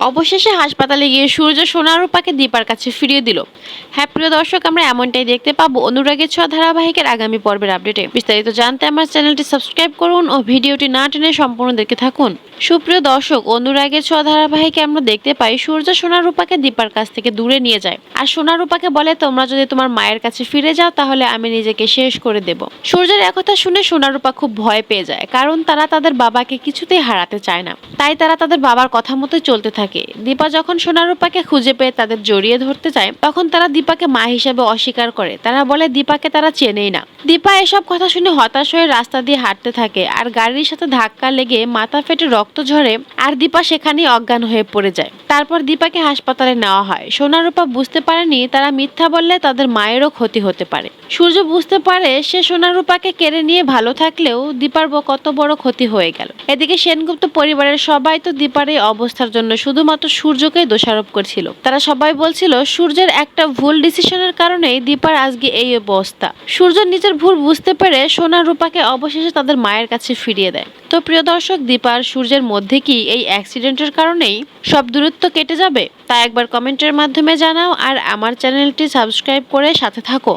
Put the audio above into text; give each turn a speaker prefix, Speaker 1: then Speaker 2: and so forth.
Speaker 1: অবশেষে হাসপাতালে গিয়ে সূর্য সোনার রূপাকে দীপার কাছে ফিরিয়ে দিল। হ্যাঁ প্রিয় দর্শক, আমরা এমনটাই দেখতে পাবো অনুরাগের ছয় ধারাবাহিকের আগামী পর্বের আপডেটে। বিস্তারিত জানতে আমার চ্যানেলটি সাবস্ক্রাইব করুন ও ভিডিওটি না টেনে সম্পূর্ণ দেখে থাকুন। সুপ্রিয় দর্শক, অনুরাগের ছ ধারাবাহিকে আমরা দেখতে পাই, সূর্য সোনার রূপাকে দীপার কাছ থেকে দূরে নিয়ে যায়। আর সোনার রূপাকে বলে, তোমরা যদি তোমার মায়ের কাছে ফিরে যাও, তাহলে আমি নিজেকে শেষ করে দেব। সূর্যের একথা শুনে সোনার রূপা খুব ভয় পেয়ে যায়, কারণ তারা তাদের বাবাকে কিছুতেই হারাতে চায় না। তাই তারা তাদের বাবার কথা মতোই চলতে থাকে। দীপা যখন সোনার রূপাকে খুঁজে পেয়ে তাদের জড়িয়ে ধরতে চায় তখন তারা দীপাকে মা হিসেবে অস্বীকার করে। তারা বলে, দীপাকে তারা চেনেই না। দীপা এসব কথা শুনে হতাশ হয়ে রাস্তা দিয়ে হাঁটতে থাকে, আর গাড়ির সাথে ধাক্কা লেগে মাথা ফেটে রক্ত ঝরে আর দীপা সেখানেই অজ্ঞান হয়ে পড়ে যায়। তারপর দীপাকে হাসপাতালে নেওয়া হয়। সোনার রূপা বুঝতে পারেনি তারা মিথ্যা বললে তাদের মায়েরও ক্ষতি হতে পারে। সূর্য বুঝতে পারে সে সোনার রূপাকে কেড়ে নিয়ে ভালো থাকলেও দীপার কত বড় ক্ষতি হয়ে গেল। এদিকে সেনগুপ্ত পরিবারের সবাই তো দীপার এই অবস্থার জন্য শুধুমাত্র সূর্যকেই দোষারোপ করছিল। তারা সবাই বলছিল, সূর্যের একটা ভুল ডিসিশনের কারণেই দীপার আজকে এই অবস্থা। সূর্য নিজের ভুল বুঝতে পেরে সোনার রূপাকে অবশেষে তাদের মায়ের কাছে ফিরিয়ে দেয়। তো প্রিয় দর্শক দীপার সূর্যের মধ্যে কি এই অ্যাক্সিডেন্টের কারণেই সব দূরত্ব কেটে যাবে? তা একবার কমেন্টের মাধ্যমে জানাও আর আমার চ্যানেলটি সাবস্ক্রাইব করে সাথে থাকো।